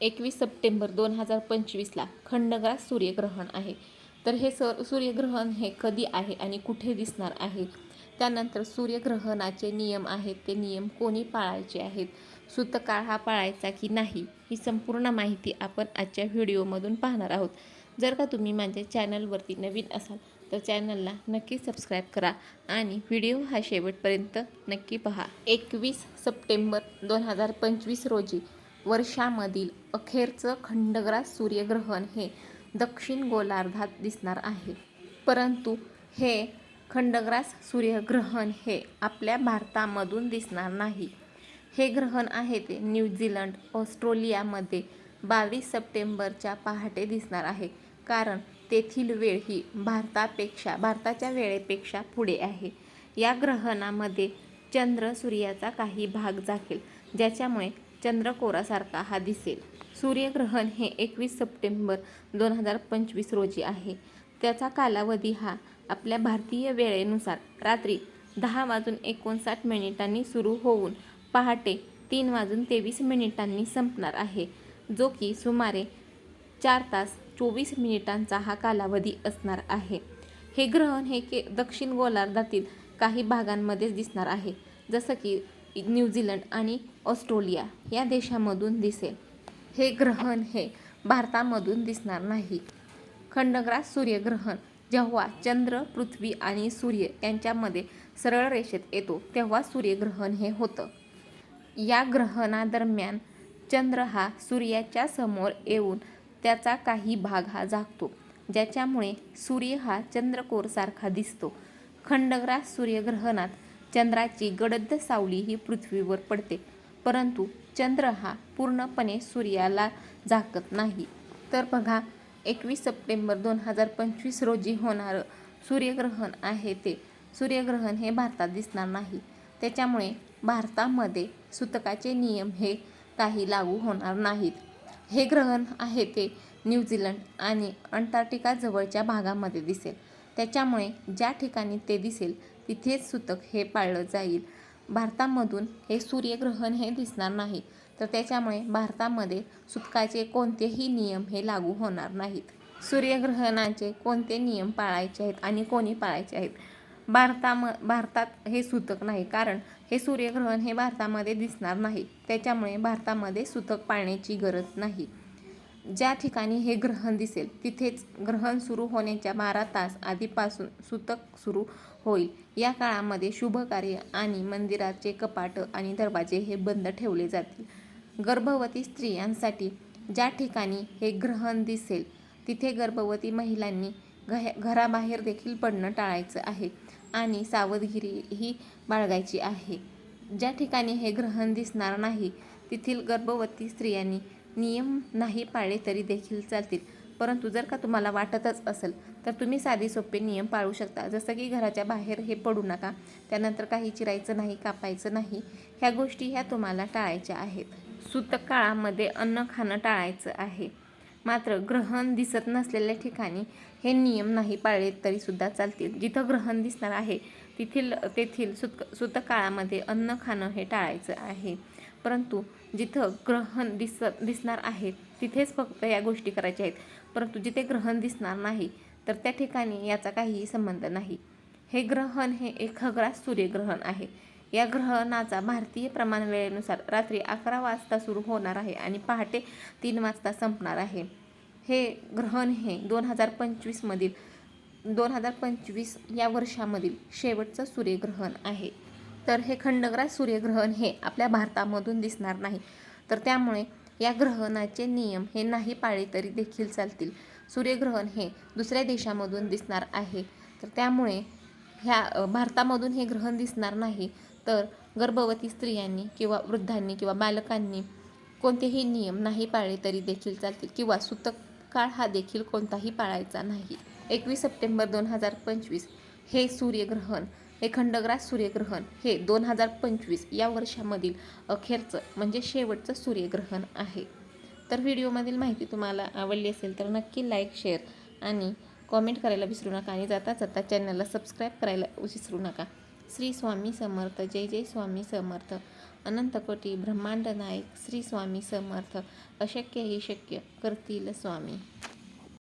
एकवीस सप्टेंबर दोन हजार पंचवीसला खंडग्रास सूर्यग्रहण आहे. तर हे सर सूर्यग्रहण हे कधी आहे आणि कुठे दिसणार आहे? त्यानंतर सूर्यग्रहणाचे नियम आहेत. ते नियम कोणी पाळायचे आहेत? सुतकाळ हा पाळायचा की नाही? ही संपूर्ण माहिती आपण आजच्या व्हिडिओमधून पाहणार आहोत. जर का तुम्ही माझ्या चॅनलवरती नवीन असाल तर चॅनलला नक्की सबस्क्राईब करा आणि व्हिडिओ हा शेवटपर्यंत नक्की पहा. एकवीस सप्टेंबर दोन हजार पंचवीस रोजी वर्षामधील अखेरचं खंडग्रास सूर्यग्रहण हे दक्षिण गोलार्धात दिसणार आहे. परंतु हे खंडग्रास सूर्यग्रहण हे आपल्या भारतामधून दिसणार नाही. हे ग्रहण आहे ते न्यूझीलंड ऑस्ट्रेलियामध्ये बावीस सप्टेंबरच्या पहाटे दिसणार आहे. कारण तेथील वेळ ही भारतापेक्षा भारताच्या वेळेपेक्षा पुढे आहे. या ग्रहणामध्ये चंद्र सूर्याचा काही भाग जाखेल ज्याच्यामुळे चंद्रकोरासारखा हा दिसेल. सूर्यग्रहण हे एकवीस सप्टेंबर दोन हजार पंचवीस रोजी आहे. त्याचा कालावधी हा आपल्या भारतीय वेळेनुसार रात्री दहा वाजून एकोणसाठ मिनिटांनी सुरू होऊन पहाटे तीन वाजून तेवीस मिनिटांनी संपणार आहे जो की सुमारे चार तास चोवीस मिनिटांचा हा कालावधी असणार आहे. हे ग्रहण हे के दक्षिण गोलार्धातील काही भागांमध्येच दिसणार आहे जसं की न्यूझीलंड आणि ऑस्ट्रेलिया या देशामधून दिसेल. हे ग्रहण हे भारतामधून दिसणार नाही. खंडग्रास सूर्यग्रहण जेव्हा चंद्र पृथ्वी आणि सूर्य यांच्यामध्ये सरळ रेषेत येतो तेव्हा सूर्यग्रहण हे होतं. या ग्रहणादरम्यान चंद्र हा सूर्याच्या समोर येऊन त्याचा काही भाग हा झाकतो ज्याच्यामुळे सूर्य हा चंद्रकोरसारखा दिसतो. खंडग्रास सूर्यग्रहणात चंद्राची गडद सावली ही पृथ्वीवर पडते परंतु चंद्र हा पूर्णपणे सूर्याला झाकत नाही. तर बघा एकवीस सप्टेंबर दोन हजार पंचवीस रोजी होणारं सूर्यग्रहण आहे ते. सूर्यग्रहण हे भारतात दिसणार नाही. त्याच्यामुळे भारतामध्ये सुतकाचे नियम हे काही लागू होणार नाहीत. हे ग्रहण आहे ते न्यूझीलंड आणि अंटार्क्टिका जवळच्या भागामध्ये दिसेल. त्याच्यामुळे ज्या ठिकाणी ते दिसेल तिथेच सुतक हे पाळलं जाईल. भारतामधून हे सूर्यग्रहण हे दिसणार नाही तर त्याच्यामुळे भारतामध्ये सुतकाचे कोणतेही नियम हे लागू होणार नाहीत. सूर्यग्रहणाचे कोणते नियम पाळायचे आहेत आणि कोणी पाळायचे आहेत? भारताम भारतात हे सुतक नाही कारण हे सूर्यग्रहण हे भारतामध्ये दिसणार नाही. त्याच्यामुळे भारतामध्ये सुतक पाळण्याची गरज नाही. ज्या ठिकाणी हे ग्रहण दिसेल तिथेच ग्रहण सुरू होण्याच्या बारा तास आधीपासून सुतक सुरू होईल. या काळामध्ये शुभ कार्य आणि मंदिराचे कपाट आणि दरवाजे हे बंद ठेवले जातील. गर्भवती स्त्रियांसाठी ज्या ठिकाणी हे ग्रहण दिसेल तिथे गर्भवती महिलांनी घ घराबाहेर देखील पडणं टाळायचं आहे आणि सावधगिरी ही बाळगायची आहे. ज्या ठिकाणी हे ग्रहण दिसणार नाही तेथील गर्भवती स्त्रियांनी नियम नाही पाळले तरी देखील चालतील. परंतु जर का तुम्हाला वाटतच असेल तर तुम्ही साधी सोपे नियम पाळू शकता. जसं की घराच्या बाहेर हे पडू नका. त्यानंतर काही चिरायचं नाही कापायचं नाही. ह्या गोष्टी ह्या तुम्हाला टाळायच्या आहेत. सूतक काळामध्ये अन्न खाणं टाळायचं आहे. मात्र ग्रहण दिसत नसलेल्या ठिकाणी हे नियम नाही पाळले तरीसुद्धा चालतील. जिथं ग्रहण दिसणार आहे तेथील तेथील सुत सूतक काळामध्ये अन्न खाणं हे टाळायचं आहे. परंतु जिथं ग्रहण दिस दिसणार आहे तिथेच फक्त या गोष्टी करायच्या आहेत. परंतु जिथे ग्रहण दिसणार नाही तर त्या ठिकाणी याचा काहीही संबंध नाही. हे ग्रहण हे एक खग्रास सूर्यग्रहण आहे. या ग्रहणाचा भारतीय प्रमाण वेळेनुसार रात्री अकरा वाजता सुरू होणार आहे आणि पहाटे तीन वाजता संपणार आहे. हे ग्रहण हे दोन हजार पंचवीसमधील दोन हजार पंचवीस या वर्षामधील शेवटचं सूर्यग्रहण आहे. तर हे खंडग्रास सूर्यग्रहण हे आपल्या भारतामधून दिसणार नाही. तर त्यामुळे या ग्रहणाचे नियम हे नाही पाळले तरी देखील चालतील. सूर्यग्रहण हे दुसऱ्या देशामधून दिसणार आहे. तर त्यामुळे ह्या भारतामधून हे ग्रहण दिसणार नाही. तर गर्भवती स्त्रियांनी किंवा वृद्धांनी किंवा बालकांनी कोणतेही नियम नाही पाळले तरी देखील चालतील किंवा सुतक काळ हा देखील कोणताही पाळायचा नाही. एकवीस सप्टेंबर दोन हजार पंचवीस हे सूर्यग्रहण हे खंडग्रास सूर्यग्रहण हे दोन हजार पंचवीस या वर्षामधील अखेरचं म्हणजे शेवटचं सूर्यग्रहण आहे. तर व्हिडिओमधील माहिती तुम्हाला आवडली असेल तर नक्की लाईक शेअर आणि कॉमेंट करायला विसरू नका आणि जाता जाता चॅनलला सबस्क्राईब करायला विसरू नका. श्री स्वामी समर्थ जय जय स्वामी समर्थ. अनंतकोटी ब्रह्मांड नायक श्री स्वामी समर्थ. अशक्य ही शक्य करतील स्वामी.